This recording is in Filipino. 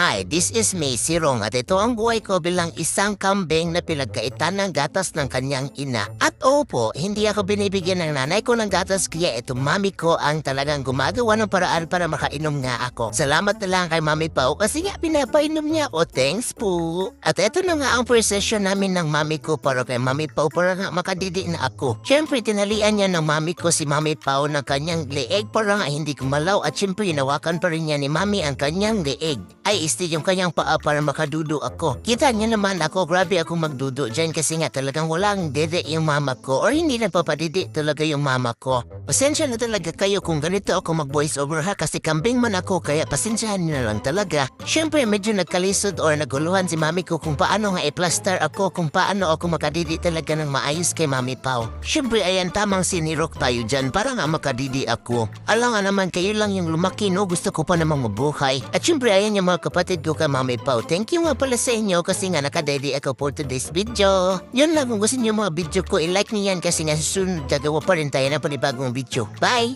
Hi, this is me, si Rong at ito ang buhay ko bilang isang kambing na pinagkaitan ng gatas ng kanyang ina. At opo, hindi ako binibigyan ng nanay ko ng gatas kaya ito mami ko ang talagang gumagawa ng paraan para makainom nga ako. Salamat na lang kay mami Pao kasi nga pinapainom niya ako. Thanks po. At ito na nga ang first session namin ng mami ko para kay mami Pao para nga makadidi na ako. Siyempre, tinalian niya ng mami ko si mami Pao ng kanyang leeg para nga hindi kumalaw at siyempre inawakan pa rin niya ni mami ang kanyang leeg. Ay, isti yung kanyang paa para makadudo ako. Kita niya naman ako, grabe ako magdudo dyan kasi nga talagang walang dede yung mama ko or hindi nagpapadidi talaga yung mama ko. Pasensya na talaga kayo kung ganito ako mag-voice over ha kasi kambing man ako kaya pasensyahan niyo na lang talaga. Siyempre medyo nagkalisod or naguluhan si mami ko kung paano nga i-plaster ako kung paano ako makadidi talaga ng maayos kay mami Pao. Siyempre ayan tamang sinirok tayo dyan para nga makadidi ako. Alam nga naman kayo lang yung lumaki no gusto ko pa namang mabuhay. At siyempre ayan yung mga kapatid ko kay mami Pao. Thank you nga pala sa inyo kasi nga nakadedi ako for today's video. Yun lang kung gusto niyo mga video ko i-like niyo yan kasi nga susunod gagawa pa rin tayo ng panibagong video. Bye.